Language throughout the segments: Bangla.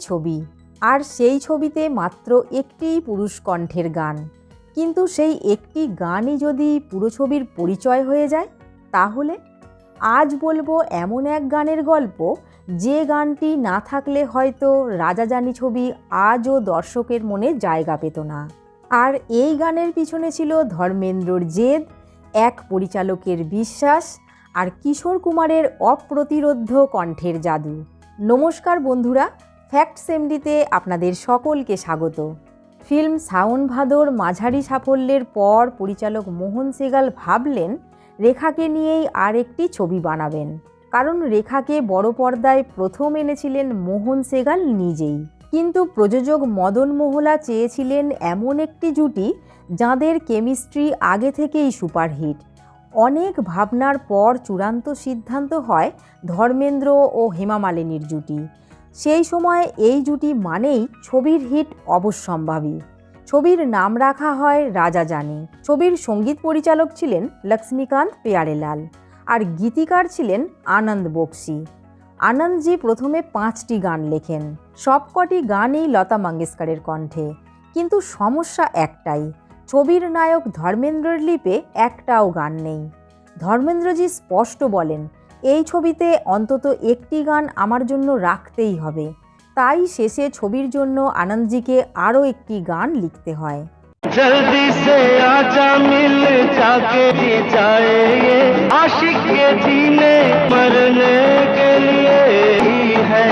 ছবি, আর সেই ছবিতে মাত্র একটিই পুরুষ কণ্ঠের গান। কিন্তু সেই একটি গানই যদি পুরো ছবির পরিচয় হয়ে যায়, তাহলে? আজ বলব এমন এক গানের গল্প, যে গানটি না থাকলে হয়তো রাজা জানি ছবি আজও দর্শকের মনে জায়গা পেত না। আর এই গানের পিছনে ছিল ধর্মেন্দ্রর জেদ, এক পরিচালকের বিশ্বাস, আর কিশোর কুমারের অপ্রতিরোধ্য কণ্ঠের জাদু। নমস্কার বন্ধুরা ফ্যাক্টস এমডিতে আপনাদের সকলকে স্বাগত। ফিল্ম সাউন ভাদর মাঝারি সাফল্যের পর পরিচালক মোহন সেগাল ভাবলেন, রেখাকে নিয়েই আর একটি ছবি বানাবেন। কারণ রেখাকে বড় পর্দায় প্রথম এনেছিলেন মোহন সেগাল নিজেই। কিন্তু প্রযোজক মদন মোহলা চেয়েছিলেন এমন একটি জুটি, যাঁদের কেমিস্ট্রি আগে থেকেই সুপারহিট। অনেক ভাবনার পর চূড়ান্ত সিদ্ধান্ত হয় ধর্মেন্দ্র ও হেমা মালিনীর জুটি। সেই সময় এই জুটি মানেই ছবির হিট অবশ্যম্ভাবী। ছবির নাম রাখা হয় রাজা জানি। ছবির সংগীত পরিচালক ছিলেন লক্ষ্মীকান্ত পেয়ারেলাল আর গীতিকার ছিলেন আনন্দ বক্সি। আনন্দজি প্রথমে পাঁচটি গান লেখেন। সবকটি গানই লতা মঙ্গেশকরের কণ্ঠে। কিন্তু সমস্যা একটাই ছবির নায়ক ধর্মেন্দ্রর লিপে একটাও গান নেই ধর্মেন্দ্রজি স্পষ্ট বলেন এই ছবিতে অন্তত একটি গান আমার জন্য রাখতেই হবে তাই শেষে ছবির জন্য আনন্দজিকে আরও একটি গান লিখতে হয় जल्दी से आजा मिल जाके जी जाए ये आशिक के जीने मरने के लिए ही है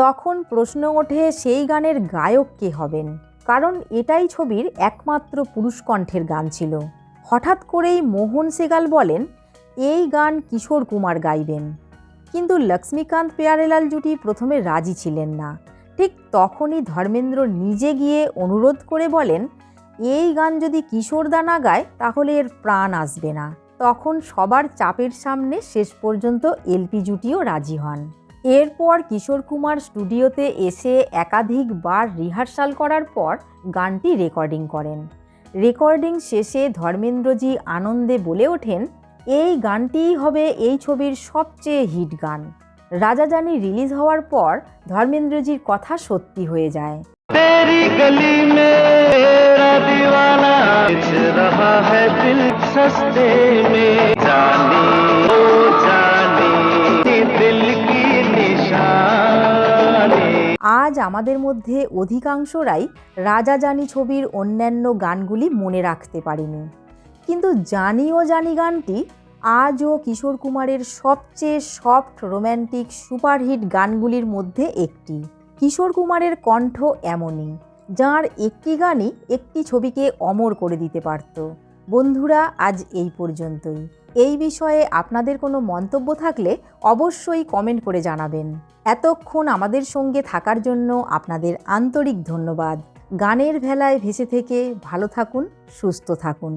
তখন প্রশ্ন ওঠে সেই গানের গায়ক কে হবেন কারণ এটাই ছবির একমাত্র পুরুষ কণ্ঠের গান ছিল। হঠাৎ করেই মোহন সেগাল বলেন, এই গান কিশোর কুমার গাইবেন। কিন্তু লক্ষ্মীকান্ত পেয়ারেলাল জুটি প্রথমে রাজি ছিলেন না। ঠিক তখনই ধর্মেন্দ্র নিজে গিয়ে অনুরোধ করে বলেন, এই গান যদি কিশোরদা না গায়, তাহলে এর প্রাণ আসবে না। তখন সবার চাপের সামনে শেষ পর্যন্ত এলপি জুটিও রাজি হন। এরপর কিশোর কুমার স্টুডিওতে এসে একাধিকবার রিহার্সাল করার পর গানটি রেকর্ডিং করেন। রেকর্ডিং শেষে ধর্মেন্দ্রজি আনন্দে বলে ওঠেন, এই গানটিই হবে এই ছবির সবচেয়ে হিট গান। রাজা জানি রিলিজ হওয়ার পর ধর্মেন্দ্রজির কথা সত্যি হয়ে যায়। আজ আমাদের মধ্যে অধিকাংশরাই রাজা জানি ছবির অন্যান্য গানগুলি মনে রাখতে পারিনি। কিন্তু জানি ও জানি গানটি আজও কিশোর কুমারের সবচেয়ে সফট রোম্যান্টিক সুপারহিট গানগুলির মধ্যে একটি। কিশোর কুমারের কণ্ঠ এমনই, যার একটি গানই একটি ছবিকে অমর করে দিতে পারত। বন্ধুরা, আজ এই পর্যন্তই। এই বিষয়ে আপনাদের কোনো মন্তব্য থাকলে অবশ্যই কমেন্ট করে জানাবেন। এতক্ষণ আমাদের সঙ্গে থাকার জন্য আপনাদের আন্তরিক ধন্যবাদ। গানের ভেলায় ভেসে থেকে ভালো থাকুন, সুস্থ থাকুন।